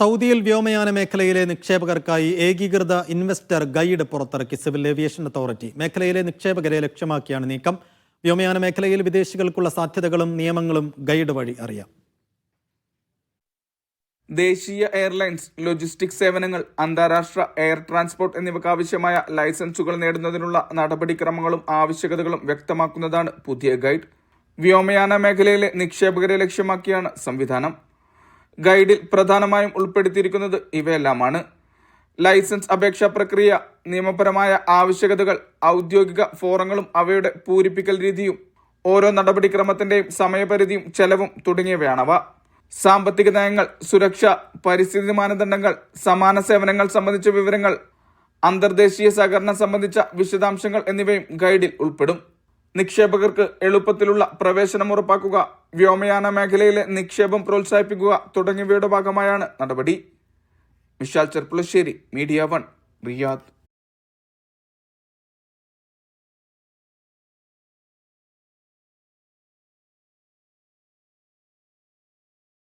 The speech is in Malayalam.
സൗദിയിൽ വ്യോമയാന മേഖലയിലെ നിക്ഷേപകർക്കായി ഏകീകൃത ഇൻവെസ്റ്റർ ഗൈഡ് പുറത്തിറക്കി സിവിൽ ഏവിയേഷൻ അതോറിറ്റി. മേഖലയിലെ നിക്ഷേപകരെ ലക്ഷ്യമാക്കിയാണ് നീക്കം. വ്യോമയാന മേഖലയിൽ വിദേശികൾക്കുള്ള സാധ്യതകളും നിയമങ്ങളും ഗൈഡ് വഴി അറിയാം. ദേശീയ എയർലൈൻസ് ലോജിസ്റ്റിക് സേവനങ്ങൾ അന്താരാഷ്ട്ര എയർ ട്രാൻസ്പോർട്ട് എന്നിവയ്ക്ക് ആവശ്യമായ ലൈസൻസുകൾ നേടുന്നതിനുള്ള നടപടിക്രമങ്ങളും ആവശ്യകതകളും വ്യക്തമാക്കുന്നതാണ് പുതിയ ഗൈഡ്. വ്യോമയാന മേഖലയിലെ നിക്ഷേപകരെ ലക്ഷ്യമാക്കിയാണ് സംവിധാനം. ഗൈഡിൽ പ്രധാനമായും ഉൾപ്പെടുത്തിയിരിക്കുന്നത് ഇവയെല്ലാമാണ്. ലൈസൻസ് അപേക്ഷാ പ്രക്രിയ നിയമപരമായ ആവശ്യകതകൾ ഔദ്യോഗിക ഫോറങ്ങളും അവയുടെ പൂരിപ്പിക്കൽ രീതിയും ഓരോ നടപടിക്രമത്തിന്റെയും സമയപരിധിയും ചെലവും തുടങ്ങിയവയാണവ. സാമ്പത്തിക നയങ്ങൾ സുരക്ഷ പരിസ്ഥിതി മാനദണ്ഡങ്ങൾ സമാന സേവനങ്ങൾ സംബന്ധിച്ച വിവരങ്ങൾ അന്തർദേശീയ സഹകരണം സംബന്ധിച്ച വിശദാംശങ്ങൾ എന്നിവയും ഗൈഡിൽ ഉൾപ്പെടും. നിക്ഷേപകർക്ക് എളുപ്പത്തിലുള്ള പ്രവേശനം ഉറപ്പാക്കുക വ്യോമയാന മേഖലയിലെ നിക്ഷേപം പ്രോത്സാഹിപ്പിക്കുക തുടങ്ങിയവയുടെ ഭാഗമായാണ് നടപടി. Vishal Cherpulassery media one Riyadh.